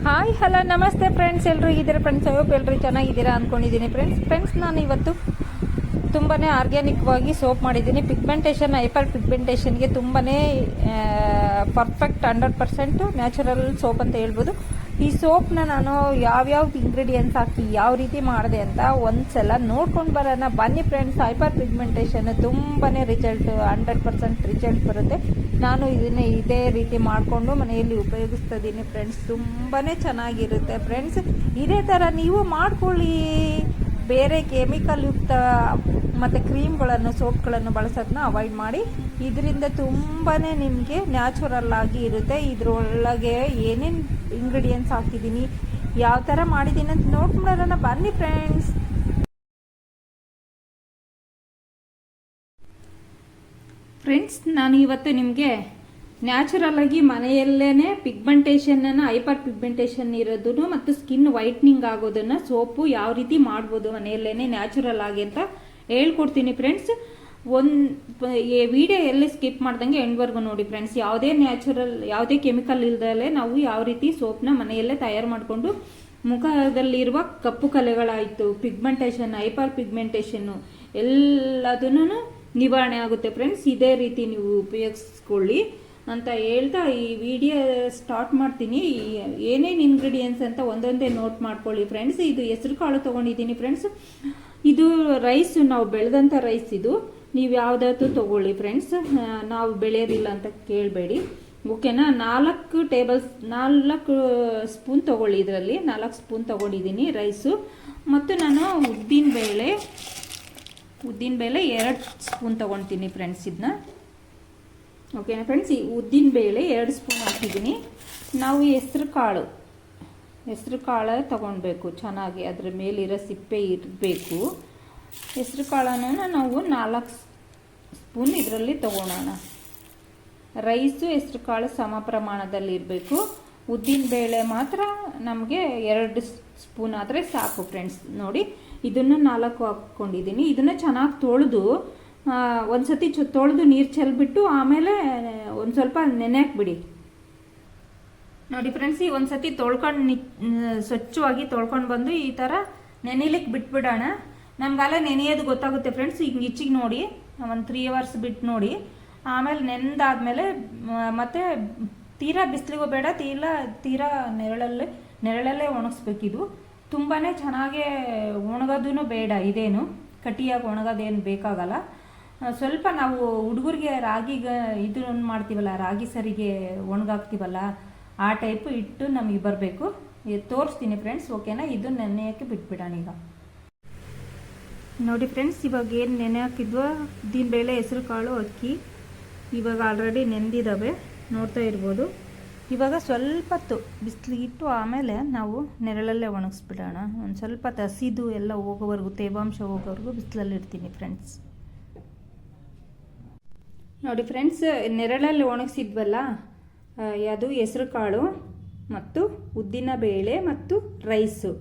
Hi hello ನಮಸ್ತೆ friends ಎಲ್ಲರೂ ಇದ್ದೀರ ಫ್ರೆಂಡ್ಸ್ ಅಯ್ಯೋಪ್ ಎಲ್ಲರೂ ಚೆನ್ನಾಗಿದ್ದೀರಾ ಅಂದ್ಕೊಂಡಿದ್ದೀನಿ ಫ್ರೆಂಡ್ಸ್ ಫ್ರೆಂಡ್ಸ್ ನಾನು ಇವತ್ತು ತುಂಬಾ ಆರ್ಗ್ಯಾನಿಕ್ವಾಗಿ ಸೋಪ್ ಮಾಡಿದ್ದೀನಿ. ಪಿಗ್ಮೆಂಟೇಷನ್ ಹೈಪರ್ ಪಿಗ್ಮೆಂಟೇಷನ್ಗೆ ತುಂಬಾ perfect hundred percent natural soap ಅಂತ ಹೇಳ್ಬೋದು. ಈ ಸೋಪ್ನ ನಾನು ಯಾವ್ಯಾವ ಇಂಗ್ರೀಡಿಯೆಂಟ್ಸ್ ಹಾಕಿ ಯಾವ ರೀತಿ ಮಾಡಿದೆ ಅಂತ ಒಂದ್ಸಲ ನೋಡ್ಕೊಂಡು ಬರೋಣ. ಬನ್ನಿ ಫ್ರೆಂಡ್ಸ್ ಹೈಪರ್ ಪಿಗ್ಮೆಂಟೇಷನ್ ತುಂಬಾ ರಿಸಲ್ಟ್ ಹಂಡ್ರೆಡ್ ಪರ್ಸೆಂಟ್ ರಿಸಲ್ಟ್ ಬರುತ್ತೆ. ನಾನು ಇದನ್ನೇ ಇದೇ ರೀತಿ ಮಾಡಿಕೊಂಡು ಮನೆಯಲ್ಲಿ ಉಪಯೋಗಿಸ್ತಾ ಇದ್ದೀನಿ ಫ್ರೆಂಡ್ಸ್ ತುಂಬಾ ಚೆನ್ನಾಗಿರುತ್ತೆ ಫ್ರೆಂಡ್ಸ್ ಇದೇ ಥರ ನೀವು ಮಾಡ್ಕೊಳ್ಳಿ. ಬೇರೆ ಕೆಮಿಕಲ್ ಯುಕ್ತ ಮತ್ತು ಕ್ರೀಮ್ಗಳನ್ನು, ಸೋಪ್ಗಳನ್ನು ಬಳಸೋದನ್ನ ಅವಾಯ್ಡ್ ಮಾಡಿ. ಇದರಿಂದ ತುಂಬಾ ನಿಮಗೆ ನ್ಯಾಚುರಲ್ ಆಗಿ ಇರುತ್ತೆ. ಇದ್ರೊಳಗೆ ಏನೇನು ಇಂಗ್ರೀಡಿಯೆಂಟ್ಸ್ ಹಾಕಿದ್ದೀನಿ ಯಾವ ಥರ ಮಾಡಿದ್ದೀನಿ ಅಂತ ನೋಡ್ಕೊಂಡ್ಬರೋಣ ಬನ್ನಿ ಫ್ರೆಂಡ್ಸ್ ಫ್ರೆಂಡ್ಸ್ ನಾನು ಇವತ್ತು ನಿಮಗೆ ನ್ಯಾಚುರಲ್ ಆಗಿ ಮನೆಯಲ್ಲೇ ಪಿಗ್ಮೆಂಟೇಷನನ್ನು ಹೈಪರ್ ಪಿಗ್ಮೆಂಟೇಷನ್ ಇರೋದನ್ನು ಮತ್ತು ಸ್ಕಿನ್ ವೈಟ್ನಿಂಗ್ ಆಗೋದನ್ನು, ಸೋಪು ಯಾವ ರೀತಿ ಮಾಡ್ಬೋದು ಮನೆಯಲ್ಲೇ ನ್ಯಾಚುರಲ್ ಆಗಿ ಅಂತ ಹೇಳ್ಕೊಡ್ತೀನಿ ಫ್ರೆಂಡ್ಸ್ ಒಂದು ವಿಡಿಯೋ ಎಲ್ಲಿ ಸ್ಕಿಪ್ ಮಾಡ್ದಂಗೆ ಎಂಡ್ವರೆಗೂ ನೋಡಿ ಫ್ರೆಂಡ್ಸ್ ಯಾವುದೇ ನ್ಯಾಚುರಲ್ ಯಾವುದೇ ಕೆಮಿಕಲ್ ಇಲ್ದಲೇ ನಾವು ಯಾವ ರೀತಿ ಸೋಪ್ನ ಮನೆಯಲ್ಲೇ ತಯಾರು ಮಾಡಿಕೊಂಡು ಮುಖದಲ್ಲಿರುವ ಕಪ್ಪು ಕಲೆಗಳಾಯಿತು ಪಿಗ್ಮೆಂಟೇಷನ್ ಹೈಪರ್ ಪಿಗ್ಮೆಂಟೇಷನ್ನು ಎಲ್ಲದನ್ನು ನಿವಾರಣೆ ಆಗುತ್ತೆ ಫ್ರೆಂಡ್ಸ್ ಇದೇ ರೀತಿ ನೀವು ಉಪಯೋಗಿಸ್ಕೊಳ್ಳಿ ಅಂತ ಹೇಳ್ತಾ ಈ ವಿಡಿಯೋ ಸ್ಟಾರ್ಟ್ ಮಾಡ್ತೀನಿ. ಏನೇನು ಇಂಗ್ರೀಡಿಯೆಂಟ್ಸ್ ಅಂತ ಒಂದೊಂದೇ ನೋಟ್ ಮಾಡ್ಕೊಳ್ಳಿ ಫ್ರೆಂಡ್ಸ್ ಇದು ಹೆಸರು ಕಾಳು ತೊಗೊಂಡಿದ್ದೀನಿ ಫ್ರೆಂಡ್ಸ್ ಇದು ರೈಸ್ ನಾವು ಬೆಳೆದಂಥ ರೈಸ್ ಇದು. ನೀವು ಯಾವುದಾದ್ರು ತಗೊಳ್ಳಿ ಫ್ರೆಂಡ್ಸ್ ನಾವು ಬೆಳೆಯೋದಿಲ್ಲ ಅಂತ ಕೇಳಬೇಡಿ. ಓಕೆನಾ ನಾಲ್ಕು ಟೇಬಲ್ಸ್ ನಾಲ್ಕು ಸ್ಪೂನ್ ತೊಗೊಳ್ಳಿ ಇದರಲ್ಲಿ. ನಾಲ್ಕು ಸ್ಪೂನ್ ತೊಗೊಂಡಿದ್ದೀನಿ ರೈಸು ಮತ್ತು ನಾನು ಉದ್ದಿನ ಬೇಳೆ ಉದ್ದಿನ ಬೇಳೆ ಎರಡು ಸ್ಪೂನ್ ತೊಗೊಳ್ತೀನಿ ಫ್ರೆಂಡ್ಸ್ ಇದನ್ನ ಓಕೆನಾ ಫ್ರೆಂಡ್ಸ್ ಈ ಉದ್ದಿನ ಬೇಳೆ ಎರಡು ಸ್ಪೂನ್ ಹಾಕಿದ್ದೀನಿ. ನಾವು ಹೆಸ್ರು ಕಾಳು. ಹೆಸ್ರು ಕಾಳು ತೊಗೊಳ್ಬೇಕು ಚೆನ್ನಾಗಿ ಅದ್ರ ಮೇಲಿರೋ ಸಿಪ್ಪೆ ಇರಬೇಕು ಹೆಸ್ರು ಕಾಳನ್ನು ನಾವು ನಾಲ್ಕು ಸ್ಪೂನ್ ಇದರಲ್ಲಿ ತಗೊಳೋಣ ರೈಸು ಹೆಸ್ರು ಕಾಳು ಸಮ ಪ್ರಮಾಣದಲ್ಲಿ ಇರಬೇಕು. ಉದ್ದಿನ ಬೇಳೆ ಮಾತ್ರ ನಮಗೆ ಎರಡು ಸ್ಪೂನ್ ಆದರೆ ಸಾಕು ಫ್ರೆಂಡ್ಸ್ ನೋಡಿ, ಇದನ್ನು ನಾಲ್ಕು ಹಾಕ್ಕೊಂಡಿದ್ದೀನಿ. ಇದನ್ನು ಚೆನ್ನಾಗಿ ತೊಳೆದು ಒಂದು ಸತಿ ಚು, ತೊಳೆದು ನೀರು ಚೆಲ್ಬಿಟ್ಟು ಆಮೇಲೆ, ಒಂದು ಸ್ವಲ್ಪ ನೆನೆ ಹಾಕ್ಬಿಡಿ. ನೋಡಿ ಫ್ರೆಂಡ್ಸ್ ಈ ಒಂದು ಸತಿ ತೊಳ್ಕೊಂಡು ನಿ ಸ್ವಚ್ಛವಾಗಿ ತೊಳ್ಕೊಂಡು ಬಂದು ಈ ಥರ ನೆನೆಲಿಕ್ಕೆ ಬಿಟ್ಬಿಡೋಣ. ನಮ್ಗೆಲ್ಲ ನೆನೆಯೋದು ಗೊತ್ತಾಗುತ್ತೆ ಫ್ರೆಂಡ್ಸ್ ಈಗ ಇಚ್ಚಿಗೆ ನೋಡಿ, ಒಂದು ತ್ರೀ ಅವರ್ಸ್ ಬಿಟ್ಟು ನೋಡಿ. ಆಮೇಲೆ ನೆನೆದಾದ್ಮೇಲೆ ಮತ್ತೆ ತೀರಾ ಬಿಸಿಲಿಗೂ ಬೇಡ ತೀರಾ ತೀರಾ ನೆರಳಲ್ಲೇ ನೆರಳಲ್ಲೇ ಒಣಗಿಸ್ಬೇಕಿದು. ತುಂಬಾ ಚೆನ್ನಾಗೇ ಒಣಗೋದೂ ಬೇಡ, ಇದೇನು? ಕಟ್ಟಿಯಾಗಿ ಒಣಗೋದೇನು ಬೇಕಾಗಲ್ಲ. ಸ್ವಲ್ಪ ನಾವು ಹುಡುಗರಿಗೆ ರಾಗಿಗೆ ಇದು ಮಾಡ್ತೀವಲ್ಲ, ರಾಗಿ ಸರಿಗೆ ಒಣಗಾಕ್ತೀವಲ್ಲ, ಆ ಟೈಪ್ ಇಟ್ಟು ನಮಗೆ ಬರಬೇಕು. ತೋರಿಸ್ತೀನಿ ಫ್ರೆಂಡ್ಸ್ ಓಕೆನಾ ಇದು ನೆನೆಯೋಕ್ಕೆ ಬಿಟ್ಬಿಡೋಣ ಈಗ ನೋಡಿ ಫ್ರೆಂಡ್ಸ್ ಇವಾಗ ಏನು ನೆನೆ ಹಾಕಿದ್ವೋ ಉದ್ದಿನ ಬೇಳೆ, ಹೆಸರು ಕಾಳು, ಅಕ್ಕಿ, ಇವಾಗ ಆಲ್ರೆಡಿ ನೆಂದಿದ್ದಾವೆ ನೋಡ್ತಾ ಇರ್ಬೋದು. ಇವಾಗ ಸ್ವಲ್ಪ ಹೊತ್ತು ಬಿಸಿಲಿಗಿಟ್ಟು ಆಮೇಲೆ ನಾವು ನೆರಳಲ್ಲೇ ಒಣಗಿಸ್ಬಿಡೋಣ. ಒಂದು ಸ್ವಲ್ಪ ಹಸಿದು ಎಲ್ಲ ಹೋಗೋವರೆಗೂ, ತೇವಾಂಶ ಹೋಗೋವರೆಗೂ ಬಿಸಿಲಲ್ಲಿ ಇಡ್ತೀನಿ ಫ್ರೆಂಡ್ಸ್ ನೋಡಿ ಫ್ರೆಂಡ್ಸ್ ನೆರಳಲ್ಲಿ ಒಣಗಿಸಿದ್ವಲ್ಲ ಅದು ಹೆಸರು ಕಾಳು ಮತ್ತು ಉದ್ದಿನ ಬೇಳೆ ಮತ್ತು ರೈಸು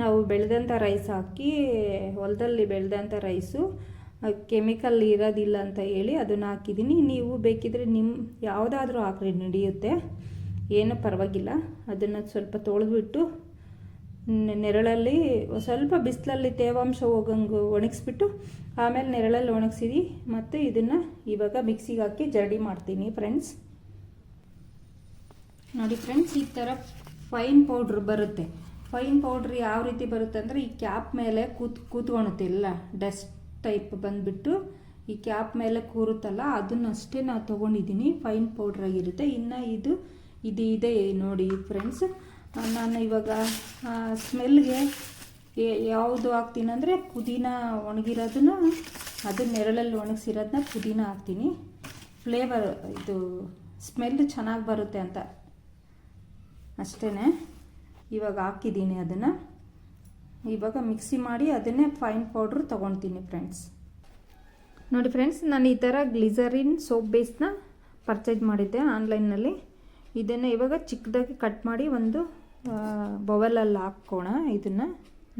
ನಾವು ಬೆಳೆದಂಥ ರೈಸ್ ಹಾಕಿ, ಹೊಲದಲ್ಲಿ ಬೆಳೆದಂಥ ರೈಸು ಕೆಮಿಕಲ್ ಇರೋದಿಲ್ಲ ಅಂತ ಹೇಳಿ ಅದನ್ನು ಹಾಕಿದ್ದೀನಿ. ನೀವು ಬೇಕಿದ್ರೆ ನಿಮ್ಮ ಯಾವುದಾದ್ರೂ ಹಾಕ್ರಿ, ನಡೆಯುತ್ತೆ. ಏನೂ ಪರವಾಗಿಲ್ಲ. ಅದನ್ನು ಸ್ವಲ್ಪ ತೊಳೆದ್ಬಿಟ್ಟು ನೆರಳಲ್ಲಿ ಸ್ವಲ್ಪ ಬಿಸಿಲಲ್ಲಿ ತೇವಾಂಶ ಹೋಗಂಗೆ ಒಣಗಿಸ್ಬಿಟ್ಟು, ಆಮೇಲೆ ನೆರಳಲ್ಲಿ ಒಣಗಿಸಿದಿ ಮತ್ತು ಇದನ್ನು ಇವಾಗ ಮಿಕ್ಸಿಗೆ ಹಾಕಿ ಜರಡಿ ಮಾಡ್ತೀನಿ ಫ್ರೆಂಡ್ಸ್ ನೋಡಿ ಫ್ರೆಂಡ್ಸ್ ಈ ಥರ ಫೈನ್ ಪೌಡ್ರ್ ಬರುತ್ತೆ. ಫೈನ್ ಪೌಡ್ರ್ ಯಾವ ರೀತಿ ಬರುತ್ತೆ ಅಂದರೆ ಈ ಕ್ಯಾಪ್ ಮೇಲೆ ಕೂತ್ ಕೂತ್ಕೊಳುತ್ತಿಲ್ಲ ಡಸ್ಟ್ ಟೈಪ್ ಬಂದುಬಿಟ್ಟು ಈ ಕ್ಯಾಪ್ ಮೇಲೆ ಕೂರುತ್ತಲ್ಲ, ಅದನ್ನಷ್ಟೇ ನಾವು ತೊಗೊಂಡಿದ್ದೀನಿ. ಫೈನ್ ಪೌಡ್ರಾಗಿರುತ್ತೆ ಇನ್ನು ಇದು ಇದು ಇದೆ ನೋಡಿ ಫ್ರೆಂಡ್ಸ್ ನಾನು ಇವಾಗ ಸ್ಮೆಲ್ಗೆ ಯಾವುದು ಹಾಕ್ತೀನಿ ಅಂದರೆ ಪುದೀನ ಒಣಗಿರೋದನ್ನು, ಅದು ನೆರಳಲ್ಲಿ ಒಣಗಿಸಿರೋದನ್ನ ಪುದೀನ ಹಾಕ್ತೀನಿ. ಫ್ಲೇವರ್ ಇದು ಸ್ಮೆಲ್ ಚೆನ್ನಾಗಿ ಬರುತ್ತೆ ಅಂತ. ಅಷ್ಟೇ ಇವಾಗ ಹಾಕಿದ್ದೀನಿ ಅದನ್ನು. ಇವಾಗ ಮಿಕ್ಸಿ ಮಾಡಿ ಅದನ್ನೇ ಫೈನ್ ಪೌಡ್ರ್ ತೊಗೊಳ್ತೀನಿ ಫ್ರೆಂಡ್ಸ್ ನೋಡಿ ಫ್ರೆಂಡ್ಸ್ ನಾನು ಈ ಥರ ಗ್ಲಿಸರಿನ್ ಸೋಪ್ ಬೇಸ್ನ ಪರ್ಚೇಸ್ ಮಾಡಿದ್ದೆ ಆನ್ಲೈನ್ನಲ್ಲಿ ಇದನ್ನು ಇವಾಗ ಚಿಕ್ಕದಾಗಿ ಕಟ್ ಮಾಡಿ ಒಂದು ಬೌಲಲ್ಲಿ ಹಾಕ್ಕೋಣ ಇದನ್ನು.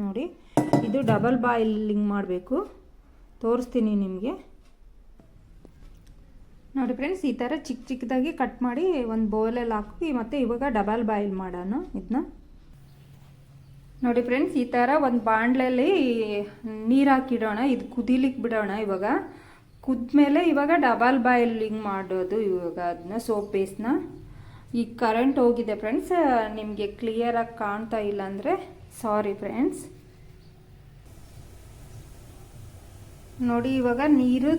ನೋಡಿ, ಇದು ಡಬಲ್ ಬಾಯ್ಲಿಂಗ್ ಮಾಡಬೇಕು. ತೋರಿಸ್ತೀನಿ ನಿಮಗೆ. ನೋಡಿ ಫ್ರೆಂಡ್ಸ್ ಈ ಥರ ಚಿಕ್ಕ ಚಿಕ್ಕದಾಗಿ ಕಟ್ ಮಾಡಿ ಒಂದು ಬೌಲಲ್ಲಿ ಹಾಕಿ ಮತ್ತು ಇವಾಗ ಡಬಲ್ ಬಾಯ್ಲ್ ಮಾಡೋಣ ಇದನ್ನ. ನೋಡಿ ಫ್ರೆಂಡ್ಸ್ ಈ ಥರ ಒಂದು ಬಾಣಲೆಯಲ್ಲಿ ನೀರು ಹಾಕಿಡೋಣ, ಇದು ಕುದಿಲಿಕ್ಕೆ ಬಿಡೋಣ ಇವಾಗ. ಕುದ್ಮೇಲೆ ಇವಾಗ ಡಬಲ್ ಬಾಯ್ಲಿಂಗ್ ಮಾಡೋದು ಇವಾಗ ಅದನ್ನ ಸೋಪ್ ಬೇಸ್ನ ಈಗ ಕರೆಂಟ್ ಹೋಗಿದೆ ಫ್ರೆಂಡ್ಸ್ ನಿಮಗೆ ಕ್ಲಿಯರಾಗಿ ಕಾಣ್ತಾ ಇಲ್ಲ ಅಂದರೆ ಸಾರಿ ಫ್ರೆಂಡ್ಸ್ ನೋಡಿ ಇವಾಗ ನೀರು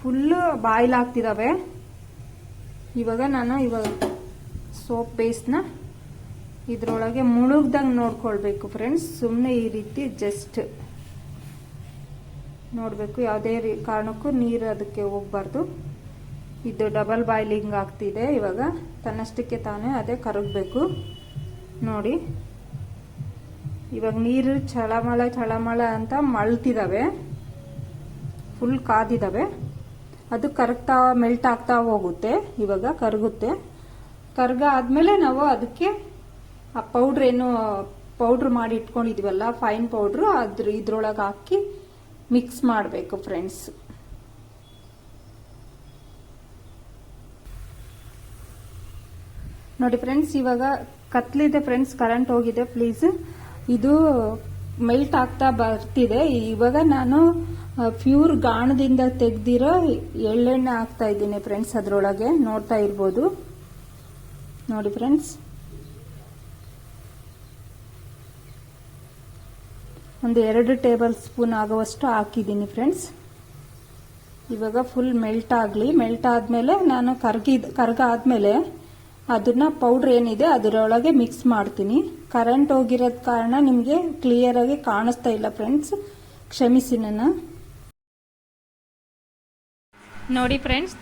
ಫುಲ್ಲು ಬಾಯ್ಲ್ ಆಗ್ತಿದ್ದಾವೆ ಇವಾಗ ನಾನು ಇವಾಗ ಸೋಪ್ ಬೇಸ್ನ ಇದ್ರೊಳಗೆ ಮುಳುಗ್ದಂಗೆ ನೋಡ್ಕೊಳ್ಬೇಕು ಫ್ರೆಂಡ್ಸ್ ಸುಮ್ಮನೆ ಈ ರೀತಿ ಜಸ್ಟ್ ನೋಡಬೇಕು. ಯಾವುದೇ ಕಾರಣಕ್ಕೂ ನೀರು ಅದಕ್ಕೆ ಹೋಗ್ಬಾರ್ದು. ಇದು ಡಬಲ್ ಬಾಯ್ಲಿಂಗ್ ಆಗ್ತಿದೆ ಇವಾಗ. ತನ್ನಷ್ಟಕ್ಕೆ ತಾನೇ ಅದೇ ಕರಗಬೇಕು. ನೋಡಿ. ಇವಾಗ ನೀರು ಚಳಮಳ ಚಳಮಳ ಅಂತ ಮಳ್ತಿದ್ದಾವೆ ಫುಲ್ ಕಾದಿದ್ದಾವೆ ಅದು ಕರಗ್ತಾ ಮೆಲ್ಟ್ ಆಗ್ತಾ ಹೋಗುತ್ತೆ. ಇವಾಗ ಕರಗುತ್ತೆ. ಕರ್ಗ ಆದಮೇಲೆ ನಾವು ಅದಕ್ಕೆ ಆ ಪೌಡ್ರ್ ಏನು ಪೌಡ್ರ್ ಮಾಡಿ ಇಟ್ಕೊಂಡಿದ್ವಲ್ಲ ಫೈನ್ ಪೌಡ್ರು ಅದ್ರ ಇದ್ರೊಳಗೆ ಹಾಕಿ ಮಿಕ್ಸ್ ಮಾಡಬೇಕು ಫ್ರೆಂಡ್ಸ್ ನೋಡಿ ಫ್ರೆಂಡ್ಸ್ ಇವಾಗ ಕತ್ಲಿದೆ ಫ್ರೆಂಡ್ಸ್ ಕರೆಂಟ್ ಹೋಗಿದೆ ಪ್ಲೀಸ್ ಇದು ಮೆಲ್ಟ್ ಆಗ್ತಾ ಬರ್ತಿದೆ. ಇವಾಗ ನಾನು ಪ್ಯೂರ್ ಗಾಣದಿಂದ ತೆಗ್ದಿರೋ ಎಳ್ಳೆಣ್ಣೆ ಹಾಕ್ತಾ ಇದ್ದೀನಿ ಫ್ರೆಂಡ್ಸ್ ಅದರೊಳಗೆ. ನೋಡ್ತಾ ಇರ್ಬೋದು. ನೋಡಿ ಫ್ರೆಂಡ್ಸ್ ಒಂದು ಎರಡು ಟೇಬಲ್ ಸ್ಪೂನ್ ಆಗುವಷ್ಟು ಹಾಕಿದ್ದೀನಿ ಫ್ರೆಂಡ್ಸ್ ಇವಾಗ ಫುಲ್ ಮೆಲ್ಟ್ ಆಗಲಿ. ಮೆಲ್ಟ್ ಆದಮೇಲೆ ನಾನು ಕರ್ಗಿದ ಕರ್ಗ ಆದಮೇಲೆ ಅದನ್ನ ಪೌಡ್ರ್ ಏನಿದೆ ಅದರೊಳಗೆ ಮಿಕ್ಸ್ ಮಾಡ್ತೀನಿ. ಕರೆಂಟ್ ಹೋಗಿರೋದ ಕಾರಣ ನಿಮಗೆ ಕ್ಲಿಯರಾಗಿ ಕಾಣಿಸ್ತಾ ಇಲ್ಲ ಫ್ರೆಂಡ್ಸ್ ಕ್ಷಮಿಸಿ ನನ್ನ. ನೋಡಿ ಫ್ರೆಂಡ್ಸ್